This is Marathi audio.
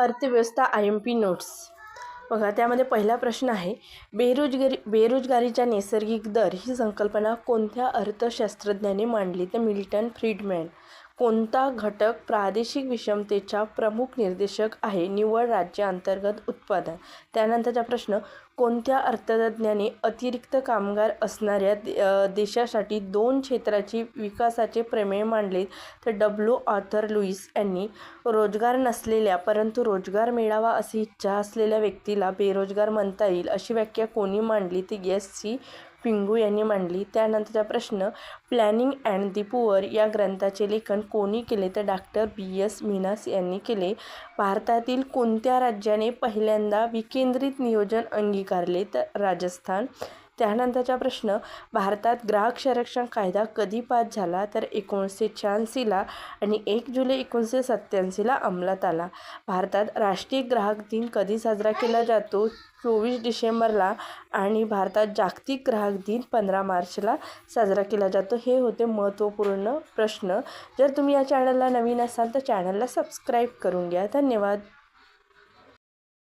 अर्थव्यवस्था आय एम पी नोट्स. बघा त्यामध्ये पहिला प्रश्न आहे बेरोजगारी बेरोजगारीचा नैसर्गिक दर ही संकल्पना कोणत्या अर्थशास्त्रज्ञाने मांडली? तर मिल्टन फ्रीडमॅन. कोणता घटक प्रादेशिक विषमतेचा प्रमुख निर्देशक आहे? निव्वळ राज्य अंतर्गत उत्पादन. त्यानंतरचा प्रश्न कोणत्या अर्थतज्ञाने अतिरिक्त कामगार असणाऱ्या दे देशासाठी दोन क्षेत्राची विकासाचे प्रमेय मांडले तर डब्ल्यू. ऑथर लुईस यांनी रोजगार नसलेल्या परंतु रोजगार मिळावा अशी इच्छा असलेल्या व्यक्तीला बेरोजगार म्हणता येईल अशी व्याख्या कोणी मांडली? ती एस. सी. पिंगू यांनी मांडली. त्यानंतरचा प्रश्न प्लॅनिंग अँड दी पुअर या ग्रंथाचे लेखन कोणी केले? तर डॉक्टर बी. एस. मिनास यांनी केले. भारतातील कोणत्या राज्याने पहिल्यांदा विकेंद्रित नियोजन स्वीकारले तर राजस्थान. त्यानंतरचा प्रश्न भारतात ग्राहक संरक्षण कायदा कधी पास झाला? तर एकोणीसशे शहाऐंशीला आणि एक जुलै एकोणीसशे सत्त्याऐंशीला अंमलात आला. भारतात राष्ट्रीय ग्राहक दिन कधी साजरा केला जातो? चोवीस डिसेंबरला आणि भारतात जागतिक ग्राहक दिन पंधरा मार्चला साजरा केला जातो. हे होते महत्त्वपूर्ण प्रश्न. जर तुम्ही या चॅनलला नवीन असाल तर चॅनलला सबस्क्राईब करून घ्या. धन्यवाद.